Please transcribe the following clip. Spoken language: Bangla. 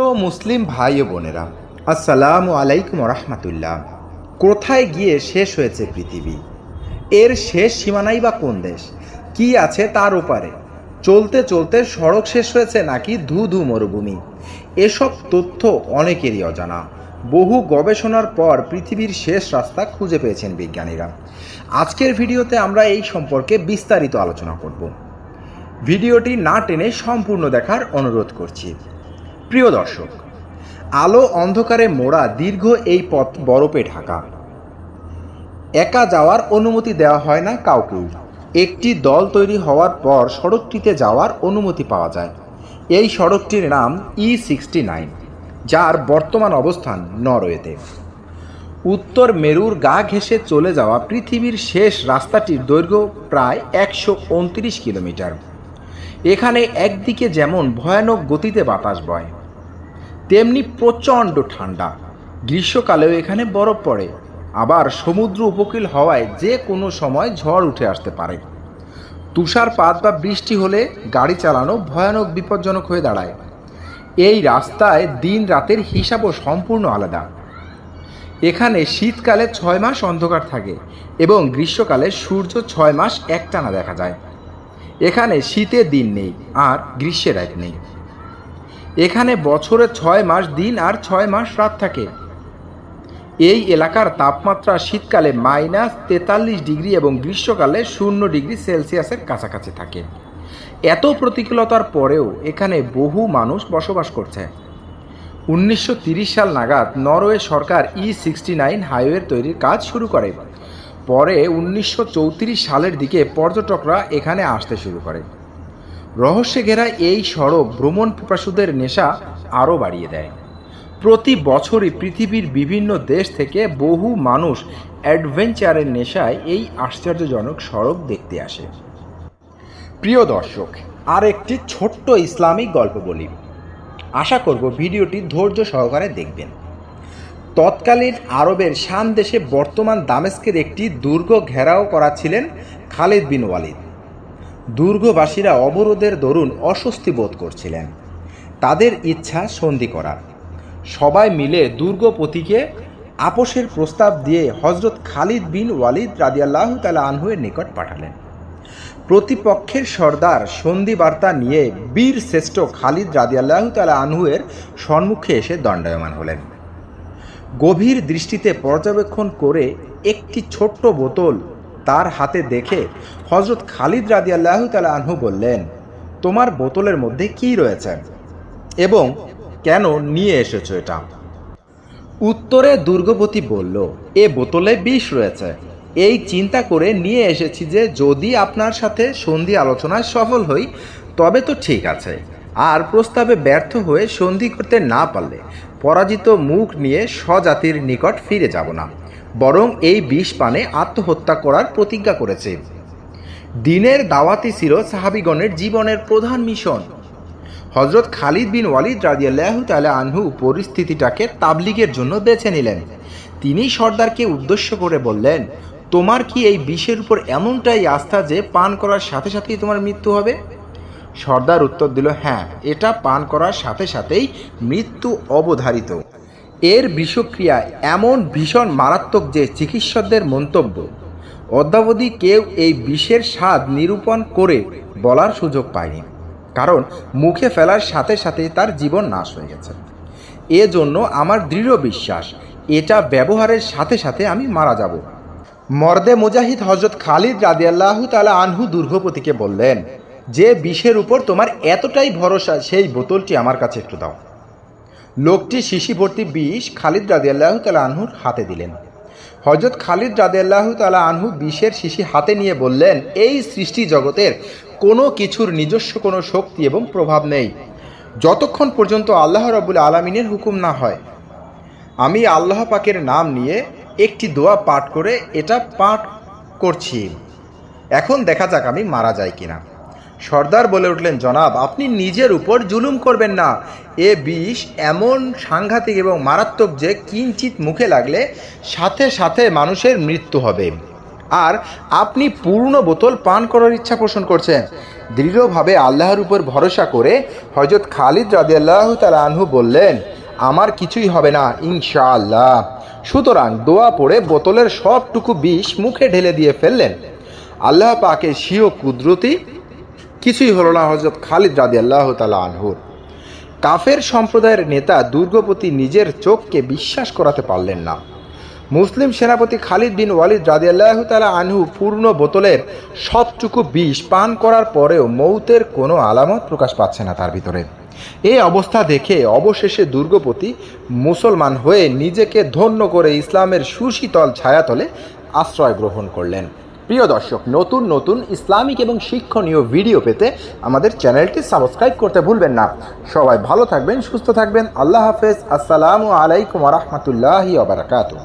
মুসলিম ভাই ও বোনেরা, আসসালামু আলাইকুম রহমতুল্লাহ। কোথায় গিয়ে শেষ হয়েছে পৃথিবী? এর শেষ সীমানাই বা কোন দেশ? কি আছে তার ওপারে চলতে চলতে সড়ক শেষ হয়েছে নাকি ধু ধু মরুভূমি? এসব তথ্য অনেকেরই অজানা। বহু গবেষণার পর পৃথিবীর শেষ রাস্তা খুঁজে পেয়েছেন বিজ্ঞানীরা। আজকের ভিডিওতে আমরা এই সম্পর্কে বিস্তারিত আলোচনা করব। ভিডিওটি না টেনে সম্পূর্ণ দেখার অনুরোধ করছি। প্রিয় দর্শক, আলো অন্ধকারে মোড়া দীর্ঘ এই পথ বরফে ঢাকা। একা যাওয়ার অনুমতি দেওয়া হয় না কাউকেই। একটি দল তৈরি হওয়ার পর সড়কটিতে যাওয়ার অনুমতি পাওয়া যায়। এই সড়কটির নাম ই সিক্সটি নাইন যার বর্তমান অবস্থান নরওয়েতে। উত্তর মেরুর গা ঘেঁষে চলে যাওয়া পৃথিবীর শেষ রাস্তাটির দৈর্ঘ্য প্রায় একশো উনত্রিশ কিলোমিটার। এখানে একদিকে যেমন ভয়ানক গতিতে বাতাস বয় তেমনি প্রচণ্ড ঠান্ডা গ্রীষ্মকালেও এখানে বরফ পড়ে। আবার সমুদ্র উপকূল হওয়ায় যে কোনো সময় ঝড় উঠে আসতে পারে। তুষারপাত বা বৃষ্টি হলে গাড়ি চালানো ভয়ানক বিপজ্জনক হয়ে দাঁড়ায়। এই রাস্তায় দিন রাতের হিসাবও সম্পূর্ণ আলাদা। এখানে শীতকালে ছয় মাস অন্ধকার থাকে এবং গ্রীষ্মকালে সূর্য ছয় মাস একটানা দেখা যায়। এখানে শীতের দিন নেই আর গ্রীষ্মের এক নেই। এখানে বছরে ছয় মাস দিন আর ছয় মাস রাত থাকে। এই এলাকার তাপমাত্রা শীতকালে মাইনাস তেতাল্লিশ ডিগ্রি এবং গ্রীষ্মকালে শূন্য ডিগ্রি সেলসিয়াসের কাছাকাছি থাকে। এত প্রতিকূলতার পরেও এখানে বহু মানুষ বসবাস করছে। উনিশশো সাল নাগাদ নরওয়ে সরকার ই সিক্সটি নাইন হাইওয়ের তৈরির কাজ শুরু করে। পরে উনিশশো চৌত্রিশ সালের দিকে পর্যটকরা এখানে আসতে শুরু করে। রহস্যে ঘেরা এই সড়ক ভ্রমণ পিপাসুদের নেশা আরও বাড়িয়ে দেয়। প্রতি বছরই পৃথিবীর বিভিন্ন দেশ থেকে বহু মানুষ অ্যাডভেঞ্চারের নেশায় এই আশ্চর্যজনক সড়ক দেখতে আসে। প্রিয় দর্শক আর একটি ছোট্ট ইসলামিক গল্প বলি। আশা করব ভিডিওটি ধৈর্য সহকারে দেখবেন। তৎকালীন আরবের শান দেশে বর্তমান দামেস্কের একটি দুর্গ ঘেরাও করা ছিলেন খালিদ বিন ওয়ালিদ। দুর্গবাসীরা অবরোধের দরুন অস্বস্তি বোধ করছিলেন। তাদের ইচ্ছা সন্ধি করার। সবাই মিলে দুর্গপতিকে আপোষের প্রস্তাব দিয়ে হজরত খালিদ বিন ওয়ালিদ রাদিয়াল্লাহ তালা আনহুয়ের নিকট পাঠালেন। প্রতিপক্ষের সর্দার সন্ধি বার্তা নিয়ে বীর শ্রেষ্ঠ খালিদ রাদিয়াল্লাহ তালা আনহুয়ের সম্মুখে এসে দণ্ডায়মান হলেন। গভীর দৃষ্টিতে পর্যবেক্ষণ করে একটি ছোট্ট বোতল তার হাতে দেখে হজরত খালিদ রাদি আল্লাহ তালা আনহু বললেন, তোমার বোতলের মধ্যে কি রয়েছে? এবং কেন নিয়ে এসেছ এটা? উত্তরে দুর্গপতি বলল, এ বোতলে বিষ রয়েছে। এই চিন্তা করে নিয়ে এসেছি যে যদি আপনার সাথে সন্ধি আলোচনায় সফল হই, তবে তো ঠিক আছে। আর প্রস্তাবে ব্যর্থ হয়ে সন্ধি করতে না পারলে পরাজিত মুখ নিয়ে স্বজাতির নিকট ফিরে যাব না। বরং এই বিষ পানে আত্মহত্যা করার প্রতিজ্ঞা করেছে। দিনের দাওয়াতি ছিল সাহাবিগণের জীবনের প্রধান মিশন। হজরত খালিদ বিন ওয়ালিদ রাজিয়াল্লাহ তালা আনহু পরিস্থিতিটাকে তাবলিগের জন্য বেছে নিলেন। তিনি সর্দারকে উদ্দেশ্য করে বললেন, তোমার কি এই বিষের উপর এমনটাই আস্থা যে পান করার সাথে সাথেই তোমার মৃত্যু হবে? সর্দার উত্তর দিল হ্যাঁ এটা পান করার সাথে সাথেই মৃত্যু অবধারিত। এর বিষক্রিয়া এমন ভীষণ মারাত্মক যে চিকিৎসকদের মন্তব্য। অদ্যাবধি কেউ এই বিষের স্বাদ নিরূপণ করে বলার সুযোগ পায়নি, কারণ মুখে ফেলার সাথে সাথে তার জীবন নাশ হয়ে গেছে। এজন্য আমার দৃঢ় বিশ্বাস, এটা ব্যবহারের সাথে সাথে আমি মারা যাব। মর্দে মুজাহিদ হজরত খালিদ রাদিয়াল্লাহ তালা আনহু দুর্গপতিকে বললেন, যে বিষের উপর তোমার এতটাই ভরসা, সেই বোতলটি আমার কাছে একটু দাও। লোকটি শিশি ভর্তি বিষ খালিদ রাদিয়াল্লাহ তালা আনহুর হাতে দিলেন। হজরত খালিদ রাদিয়াল্লাহ তালা আনহু বিষের শিশি হাতে নিয়ে বললেন, এই সৃষ্টি জগতের কোনো কিছুর নিজস্ব কোনো শক্তি এবং প্রভাব নেই। যতক্ষণ পর্যন্ত আল্লাহ রবুল আলমিনের হুকুম না হয়, আমি আল্লাহ পাকের নাম নিয়ে একটি দোয়া পাঠ করে এটা পাঠ করছি। এখন দেখা যাক আমি মারা যাই কিনা। সর্দার বলে উঠলেন, জনাব, আপনি নিজের উপর জুলুম করবেন না। এ বিষ এমন সাংঘাতিক এবং মারাত্মক যে কিঞ্চিত মুখে লাগলে সাথে সাথে মানুষের মৃত্যু হবে। আর আপনি পূর্ণ বোতল পান করার ইচ্ছা পোষণ করছেন। দৃঢ়ভাবে আল্লাহর উপর ভরসা করে হজরত খালিদ রাদিয়াল্লাহ তালা আনহু বললেন, আমার কিছুই হবে না, ইনশাআল্লাহ। সুতরাং দোয়া পড়ে বোতলের সবটুকু বিষ মুখে ঢেলে দিয়ে ফেললেন। আল্লাহ পাকে স্বীয় কুদরতি কিছুই হলো না হজরত খালিদ রাদি আল্লাহ তালা আনহুর। কাফের সম্প্রদায়ের নেতা দুর্গপতি নিজের চোখকে বিশ্বাস করাতে পারলেন না। মুসলিম সেনাপতি খালিদ বিন ওয়ালিদ রাদি আল্লাহ তালা আনহু পূর্ণ বোতলের সবটুকু বিষ পান করার পরেও মৌতের কোনো আলামত প্রকাশ পাচ্ছে না তার ভিতরে। এই অবস্থা দেখে অবশেষে দুর্গপতি মুসলমান হয়ে নিজেকে ধন্য করে ইসলামের সুশীতল ছায়াতলে আশ্রয় গ্রহণ করলেন। প্রিয় দর্শক, নতুন নতুন ইসলামিক এবং শিক্ষণীয় ভিডিও পেতে আমাদের চ্যানেলটি সাবস্ক্রাইব করতে ভুলবেন না। সবাই ভালো থাকবেন, সুস্থ থাকবেন। আল্লাহ হাফেজ। আসসালামু আলাইকুম রহমতুল্লাহি ওবরাকাতুহ